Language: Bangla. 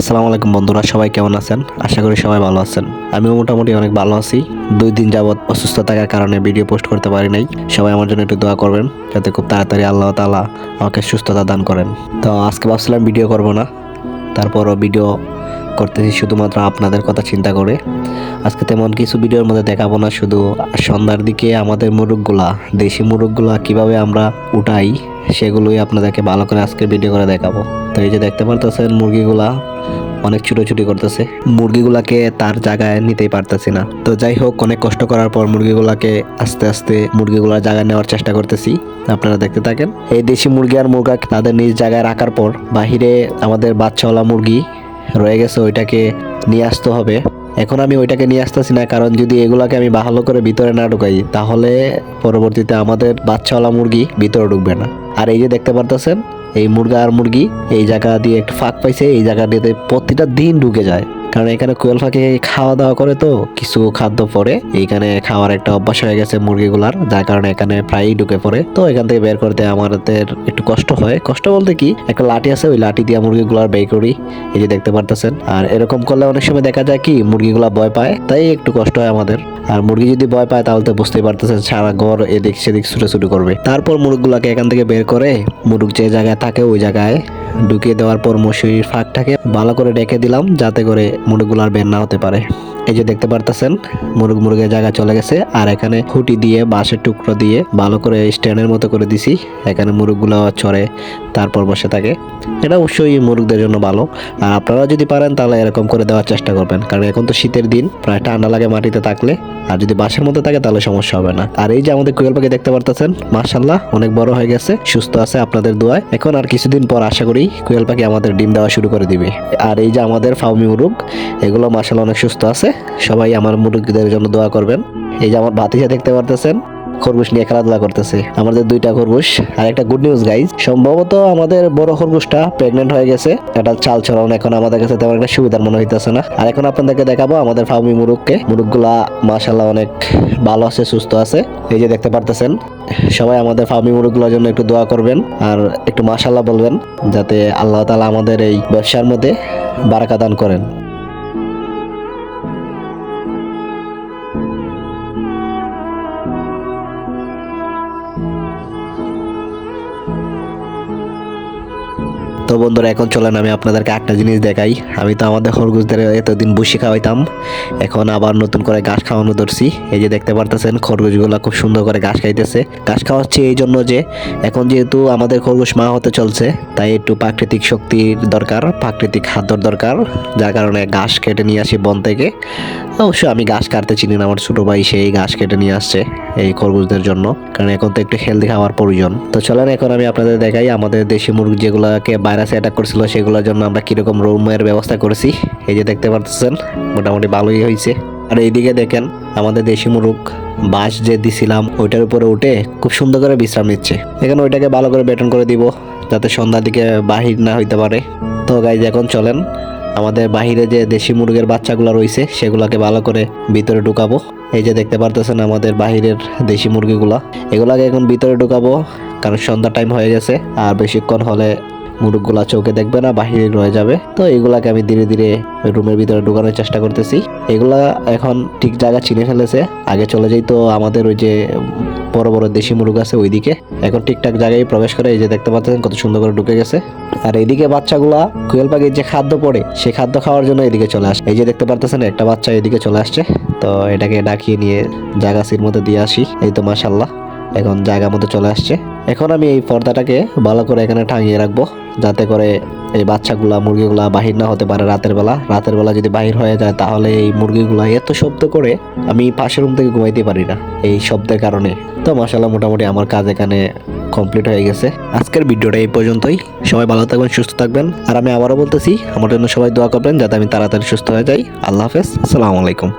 আসসালামু আলাইকুম বন্ধুরা, সবাই কেমন আছেন? আশা করি সবাই ভালো আছেন। আমিও মোটামুটি অনেক ভালো আছি। দুই দিন যাবৎ অসুস্থ থাকার কারণে ভিডিও পোস্ট করতে পারি নাই। সবাই আমার জন্য একটু দোয়া করবেন, যাতে খুব তাড়াতাড়ি আল্লাহ তালা আমাকে সুস্থতা দান করেন। তো আজকে ভাবছিলাম ভিডিও করব না, তারপরও ভিডিও করতেছি শুধুমাত্র আপনাদের কথা চিন্তা করে। আজকে তেমন কিছু ভিডিওর মধ্যে দেখাবো না, শুধু সন্ধ্যার দিকে আমাদের মুরগগুলা দেশি মুরগগুলা কীভাবে আমরা উঠাই, সেগুলোই আপনাদেরকে ভালো করে আজকে ভিডিও করে দেখাবো। তো এই যে দেখতে পারতেছেন, মুরগিগুলা অনেক ছুটোছুটি করতেছে। মুরগিগুলাকে তার জায়গায় নিতেই পারতেছি না। তো যাই হোক, অনেক কষ্ট করার পর মুরগিগুলাকে আস্তে আস্তে মুরগিগুলার জায়গায় নেওয়ার চেষ্টা করতেছি। আপনারা দেখতে থাকেন। এই দেশি মুরগি আর মুরগা তাদের নিজ জায়গায় রাখার পর বাহিরে আমাদের বাচ্চাওয়ালা মুরগি রয়ে গেছে, ওইটাকে নিয়ে আসতে হবে। এখন আমি ওইটাকে নিয়ে আসতেছি না, কারণ যদি এগুলাকে আমি ভালো করে ভিতরে না ঢুকাই, তাহলে পরবর্তীতে আমাদের বাচ্চাওয়ালা মুরগি ভিতরে ঢুকবে না। আর এই যে দেখতে পারতেছেন, এই মুরগা আর মুরগি এই জায়গা দিয়ে একটু ফাঁক পাইছে, এই জায়গা দিয়ে প্রতিটা দিন ঢুকে যায়। কারণ এখানে কোয়েল পাখি খাওয়া দাওয়া করে তো, কিছু খাদ্য পরে। এখানে খাওয়ার একটা অভ্যাস হয়ে গেছে মুরগিগুলার, যার কারণে এখানে প্রায়ই ঢুকে পড়ে। তো এখান থেকে বের করতে আমাদের একটু কষ্ট হয়। কষ্ট বলতে কি, একটা লাঠি আছে, ওই লাঠি দিয়ে মুরগিগুলার বের করি। এই যে দেখতে পারতেছেন। আর এরকম করলে অনেক সময় দেখা যায় কি, মুরগিগুলা ভয় পায়, তাই একটু কষ্ট হয় আমাদের। আর মুরগি যদি ভয় পায়, তাহলে তো বুঝতেই পারতেছেন, সারা ঘর এদিক সেদিক ছুটে ছুটি করবে। তারপর মুরগগুলাকে এখান থেকে বের করে, মুরগ যে জায়গায় থাকে, ওই জায়গায় ঢুকিয়ে দেওয়ার পর মশুরির ফাঁকটাকে ভালো করে রেখে দিলাম, যাতে করে মুরগগুলো আর বের না হতে পারে। এই যে দেখতে পারতেছেন, মুরগ মুরগের জায়গা চলে গেছে, আর এখানে খুঁটি দিয়ে, বাঁশের টুকরো দিয়ে ভালো করে স্ট্যান্ডের মতো করে দিছি। এখানে মুরগগুলো চড়ে, তারপর বসে থাকে। এটা অবশ্যই মুরগদের জন্য ভালো। আর আপনারা যদি পারেন, তাহলে এরকম করে দেওয়ার চেষ্টা করবেন। কারণ এখন তো শীতের দিন, প্রায় ঠান্ডা লাগে মাটিতে থাকলে। আর যদি বাঁশের মধ্যে থাকে, তাহলে সমস্যা হবে না। আর এই যে আমাদের কোয়েল পাখি দেখতে পারতেছেন মার্শাল্লাহ অনেক বড় হয়ে গেছে, সুস্থ আছে আপনাদের দোয়ায়। এখন আর কিছুদিন পর আশা করি কোয়েল পাখি আমাদের ডিম দেওয়া শুরু করে দিবে। আর এই যে আমাদের ফাউমি মুরগ, এগুলো মাসাল অনেক সুস্থ আছে। সবাই আমার মুরগিদের জন্য দোয়া করবেন। এই যে আমার ভাতিজা দেখতে পারতেছেন খরগোশ নিয়ে খেলাধুলা করতেছে। আমাদের দুইটা খরগোশ। আর একটা গুড নিউজ গাইজ সম্ভবত আমাদের বড় খরগোশটা প্রেগনেন্ট হয়ে গেছে। এটা চাল চলন এখন আমাদের কাছে তেমন একটা সুবিধার মনে হইতেছে না। আর এখন আপনাদেরকে দেখাবো আমাদের ফার্মি মুরগকে। মুরগগুলা মাশাল্লাহ অনেক ভালো আছে, সুস্থ আছে। এই যে দেখতে পারতেছেন, সবাই আমাদের ফার্মি মুরগগুলোর জন্য একটু দোয়া করবেন আর একটু মাশাল্লাহ বলবেন, যাতে আল্লাহ তালা আমাদের এই ব্যবসার মধ্যে বারাকা দান করেন। তো বন্ধুরা, এখন চলেন আমি আপনাদেরকে একটা জিনিস দেখাই। আমি তো আমাদের খরগোশদের এতদিন বসে খাওয়াইতাম। এখন আবার নতুন করে ঘাস খাওয়ানো ধরছি। এই যে দেখতে পারতেছেন, খরগোশগুলো খুব সুন্দর করে ঘাস খাইতেছে। ঘাস খাওয়াচ্ছে এই জন্য যে, এখন যেহেতু আমাদের খরগোশ মা হতে চলছে, তাই একটু প্রাকৃতিক শক্তির দরকার, প্রাকৃতিক খাদ্যর দরকার, যার কারণে ঘাস কেটে নিয়ে আসি বন থেকে। অবশ্য আমি ঘাস কাটতে চিনি না, আমার ছোট ভাই সেই ঘাস কেটে নিয়ে আসছে এই খরগোশদের জন্য, কারণ এখন তো একটু হেলদি খাওয়ার প্রয়োজন। তো চলেন, এখন আমি আপনাদের দেখাই আমাদের দেশি মুরগি যেগুলোকে ভাইরাসে অ্যাটাক করছিল, সেগুলোর জন্য আমরা কীরকম রুমের ব্যবস্থা করেছি, এই যে দেখতে পারতেছেন, মোটামুটি ভালোই হয়েছে। আর এইদিকে দেখেন, আমাদের দেশি মুরগ বাঁশ যে দিছিলাম, ওইটার উপরে উঠে খুব সুন্দর করে বিশ্রাম নিচ্ছে। এখানে ওইটাকে ভালো করে বেটন করে দিব, যাতে সন্ধ্যার দিকে বাহির না হইতে পারে। তো গাইজ এখন চলেন, আমাদের বাহিরে যে দেশি মুরগের বাচ্চাগুলো রয়েছে, সেগুলোকে ভালো করে ভিতরে ঢুকাবো। এই যে দেখতে পারতেছেন আমাদের বাহিরের দেশি মুরগিগুলা। এগুলাকে এখন ভিতরে ঢুকাবো, কারণ সন্ধ্যা টাইম হয়ে গেছে, আর বেশিক্ষণ হলে মুরগগুলা চোখে দেখবে না, বাহিরে রয়ে যাবে। তো এগুলাকে আমি ধীরে ধীরে রুমের ভিতরে ঢুকানোর চেষ্টা করতেছি। এগুলা এখন ঠিক জায়গা চিনে ফেলেছে। আগে চলে যাই তো আমাদের ওই যে বড় বড় দেশি মুরগ আছে ওইদিকে। এখন ঠিকঠাক জায়গায় প্রবেশ করে এই যে দেখতে পাচ্ছেন কত সুন্দর করে ঢুকে গেছে। আর এইদিকে বাচ্চাগুলা কুয়েল পাখির যে খাদ্য পড়ে, সেই খাদ্য খাওয়ার জন্য এদিকে চলে আসে। এই যে দেখতে পারতেছেন, একটা বাচ্চা এদিকে চলে আসছে। তো এটাকে ডাকিয়ে নিয়ে জাগাছির মধ্যে দিয়ে আসি। এই তো মাশাল্লাহ এখন জায়গা মতো চলে আসছে। এখন আমি এই পর্দাটাকে ভালো করে এখানে টাঙিয়ে রাখব, যাতে করে এই বাচ্চাগুলা, মুরগিগুলা বাহির না হতে পারে রাতের বেলা। রাতের বেলা যদি বাহির হয়ে যায়, তাহলে এই মুরগিগুলা এত শব্দ করে আমি পাশের রুম থেকে ঘুমাইতে পারি না, এই শব্দের কারণে। তো মাসাল্লাহ মোটামুটি আমার কাজ এখানে কমপ্লিট হয়ে গেছে। আজকের ভিডিওটা এই পর্যন্তই। সবাই ভালো থাকবেন, সুস্থ থাকবেন। আর আমি আবারও বলতেছি, আমার জন্য সবাই দোয়া করবেন, যাতে আমি তাড়াতাড়ি সুস্থ হয়ে যাই। আল্লাহ হাফেজ, আসসালামু আলাইকুম।